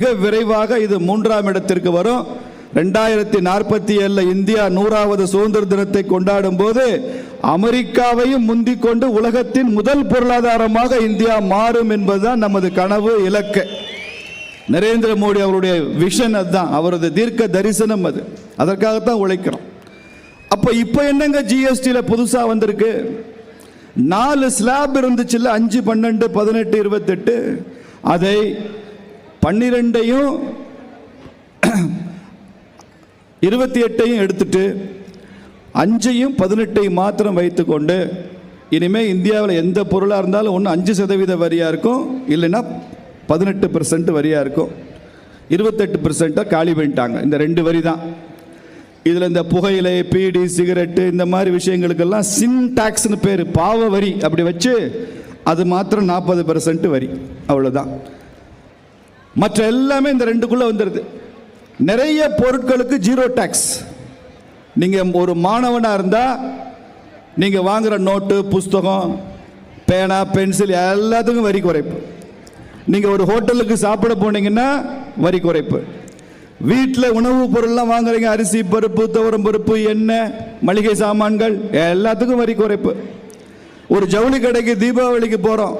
மிக விரைவாக இது மூன்றாம் இடத்திற்கு வரும். ரெண்டாயிரத்தி நாற்பத்தி ஏழில் இந்தியா நூறாவது சுதந்திர தினத்தை கொண்டாடும் போது அமெரிக்காவையும் முந்திக் கொண்டு உலகத்தின் முதல் பொருளாதாரமாக இந்தியா மாறும் என்பதுதான் நமது கனவு இலக்கு. நரேந்திர மோடி அவருடைய விஷன் அதுதான். அவரது தீர்க்க தரிசனம் அது. அதற்காகத்தான் உழைக்கிறோம். அப்போ இப்போ என்னங்க ஜிஎஸ்டியில் புதுசாக வந்திருக்கு? நாலு ஸ்லாப் இருந்துச்சுல்ல அஞ்சு பன்னெண்டு பதினெட்டு இருபத்தெட்டு. அதை பன்னிரெண்டையும் இருபத்தி எட்டையும் எடுத்துட்டு அஞ்சையும் பதினெட்டையும் மாத்திரம் வைத்துக்கொண்டு இனிமேல் இந்தியாவில் எந்த பொருளாக இருந்தாலும் ஒன்று அஞ்சு சதவீத வரியாக இருக்கும் இல்லைன்னா பதினெட்டு பெர்சன்ட் வரியாக இருக்கும். இருபத்தெட்டு பெர்சென்ட்டாக காலி பண்ணிட்டாங்க. இந்த ரெண்டு வரி தான். இதில் இந்த புகையிலை பீடி சிகரெட்டு இந்த மாதிரி விஷயங்களுக்கெல்லாம் சின் டாக்ஸ்னு பேர். பாவ வரி. அப்படி வச்சு அது மாத்திரம் நாற்பது பெர்சன்ட் வரி. அவ்வளோதான் மற்ற எல்லாமே இந்த ரெண்டுக்குள்ளே வந்துடுது நிறைய பொருட்களுக்கு ஜீரோ டேக்ஸ் நீங்கள் ஒரு மாணவனாக இருந்தால் நீங்கள் வாங்குகிற நோட்டு புஸ்தகம் பேனா பென்சில் எல்லாத்துக்கும் வரி குறைப்பு. நீங்கள் ஒரு ஹோட்டலுக்கு சாப்பிட போனீங்கன்னா வரி குறைப்பு. வீட்டில் உணவுப் பொருள்லாம் வாங்குறீங்க அரிசி பருப்பு துவரம் பருப்பு எண்ணெய் மளிகை சாமான்கள் எல்லாத்துக்கும் வரி குறைப்பு. ஒரு ஜவுளி கடைக்கு தீபாவளிக்கு போகிறோம்